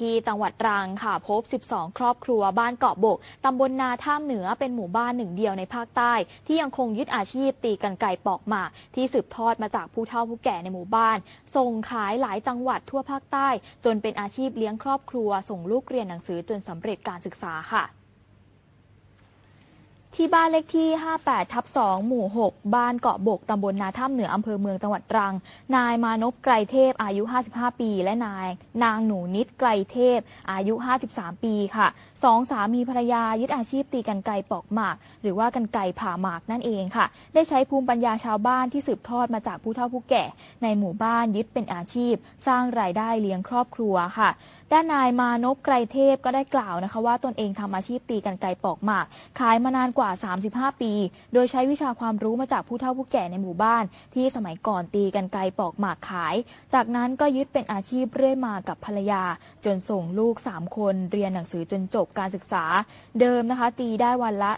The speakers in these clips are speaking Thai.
ที่จังหวัดตรังค่ะพบ 12 ครอบครัวบ้านเกาะบก ตำบลนาท่ามเหนือเป็นหมู่บ้านหนึ่งเดียวในภาคใต้ ที่ยังคงยึดอาชีพตีกันไก่ปอกหมากที่สืบทอดมาจากผู้เฒ่าผู้แก่ในหมู่บ้าน ส่งขายหลายจังหวัดทั่วภาคใต้ จนเป็นอาชีพเลี้ยงครอบครัว ส่งลูกเรียนหนังสือจนสำเร็จการศึกษาค่ะ ที่บ้านเลขที่ 58 ทับ 2 หมู่ 6 บ้านเกาะบก ตำบลนาถ้ำเหนือ อำเภอเมืองจังหวัดตรัง นายมานพไกรเทพ อายุ 55 ปี และนาย นางหนูนิดไกรเทพ อายุ 53 ปี ค่ะสองสามีภรรยายึดอาชีพตีกันไก่ปอกหมาก หรือว่ากันไก่ผ่าหมากนั่นเองค่ะ ได้ใช้ภูมิปัญญาชาวบ้านที่สืบทอดมาจากผู้เฒ่าผู้แก่ ในหมู่บ้านยึดเป็นอาชีพ สร้างรายได้เลี้ยงครอบครัวค่ะ ด้านนายมานพไกรเทพก็ได้กล่าวนะคะ ว่าตนเองทำอาชีพตีกันไก่ปอกหมาก ขายมานานกว่า 35 ปี โดยใช้วิชาความรู้มาจากผู้เฒ่าผู้แก่ในหมู่บ้าน ที่สมัยก่อนตีกันไก่ปอกหมากขาย จากนั้นก็ยึดเป็นอาชีพเรื่อยมากับภรรยา จนส่งลูก 3 คนเรียนหนังสือจนจบการศึกษา เดิมนะคะ ตีได้วันละ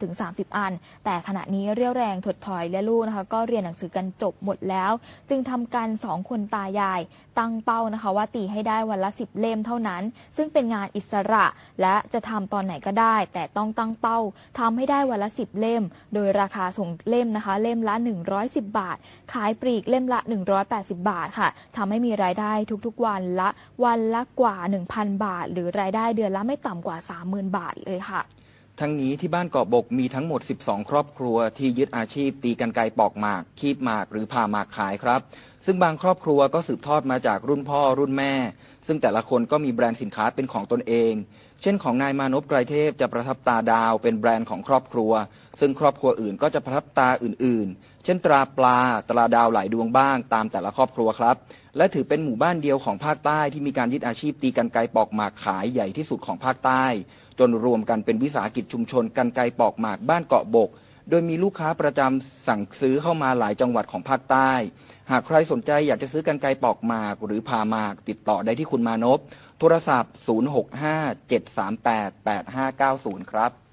20-30 อัน แต่ขณะนี้เรี่ยวแรงถดถอยและลูกนะคะ ก็เรียนหนังสือกันจบหมดแล้ว จึงทำกันสองคนตายาย ตั้งเป้านะคะ ว่าตีให้ได้วันละ 10 เล่มเท่านั้น ซึ่งเป็นงานอิสระและจะทำตอนไหนก็ได้ แต่ต้องตั้งเป้าทำให้ได้วันละ 10 เล่ม โดยราคาส่งเล่มนะคะ เล่มละ 110 บาท ขายปลีกเล่มละ 180 บาทค่ะทำให้มีรายได้ทุกๆวันละวันละกว่า 1,000 บาท หรือรายได้เดือนละไม่ต่ำกว่า 30,000 บาทเลยค่ะทั้งนี้ที่บ้านเกาะบกมีทั้งหมด 12 ครอบครัวที่ยึดอาชีพตีกันไกปอกหมาก คีบหมาก หรือผ่าหมากขายครับ ซึ่งบางครอบครัวก็สืบทอดมาจากรุ่นพ่อรุ่นแม่ ซึ่งแต่ละคนก็มีแบรนด์สินค้าเป็นของตนเอง เช่นของนายมานพไกรเทพจะประทับตาดาวเป็นแบรนด์ของครอบครัว ซึ่งครอบครัวอื่นก็จะประทับตาอื่น ๆ เช่นตราปลาตราดาวหลายดวงบ้างตามแต่ละครอบครัวครับ และถือเป็นหมู่บ้านเดียวของภาคใต้ที่มีการยึดอาชีพตีกันไกปอกหมากขายใหญ่ที่สุดของภาคใต้ จนรวมกันเป็นวิสาหกิจชุมชนกันไกปอกหมากบ้านเกาะบก โดยมีลูกค้าประจำสั่งซื้อเข้ามาหลายจังหวัดของภาคใต้ หากใครสนใจอยากจะซื้อกันไกรปอกหมาก หรือผ่าหมาก ติดต่อได้ที่คุณมานพโทรศัพท์ 065 738 8590 ครับ